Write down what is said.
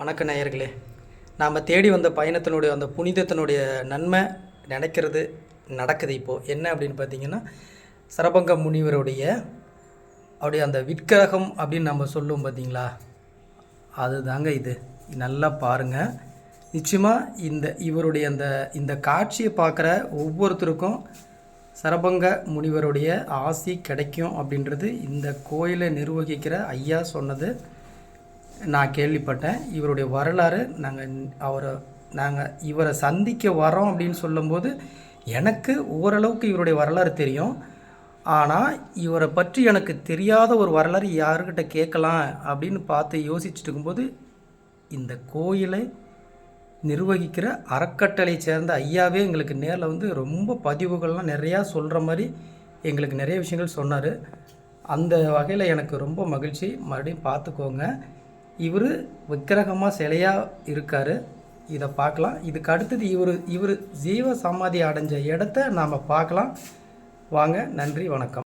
வணக்க நேயர்களே. நாம் தேடி வந்த பயணத்தினுடைய அந்த புனிதத்தினுடைய நன்மை நினைக்கிறது நடக்குது இப்போது என்ன அப்படின்னு பார்த்தீங்கன்னா சரபங்க முனிவருடைய அவருடைய அந்த விக்கிரகம் அப்படின்னு நம்ம சொல்லுவோம் பார்த்தீங்களா? அதுதாங்க இது. நல்லா பாருங்கள் நிச்சயமாக இந்த இவருடைய அந்த இந்த காட்சியை பார்க்குற ஒவ்வொருத்தருக்கும் சரபங்க முனிவருடைய ஆசி கிடைக்கும் அப்படின்றது இந்த கோயிலை நிர்வகிக்கிற ஐயா சொன்னது. நான் கேள்விப்பட்டேன். இவருடைய வரலாறு நாங்கள் அவரை நாங்கள் இவரை சந்திக்க வரோம் அப்படின்னு சொல்லும்போது எனக்கு ஓரளவுக்கு இவருடைய வரலாறு தெரியும். ஆனால் இவரை பற்றி எனக்கு தெரியாத ஒரு வரலாறு யாருக்கிட்ட கேட்கலாம் அப்படின்னு பார்த்து யோசிச்சுட்டு இருக்கும்போது இந்த கோயிலை நிர்வகிக்கிற அறக்கட்டளை சேர்ந்த ஐயாவே எங்களுக்கு நேரில் வந்து ரொம்ப பதிவுகள்லாம் நிறையா சொல்கிற மாதிரி எங்களுக்கு நிறைய விஷயங்கள் சொன்னார். அந்த வகையில் எனக்கு ரொம்ப மகிழ்ச்சி. மறுபடியும் பார்த்துக்கோங்க. இவர் விக்கிரகமாக சிலையாக இருக்கார். இதை பார்க்கலாம் இதுக்கு அடுத்தது இவர் இவர் ஜீவ சமாதி அடைஞ்ச இடத்த நாம் பார்க்கலாம் வாங்க நன்றி வணக்கம்.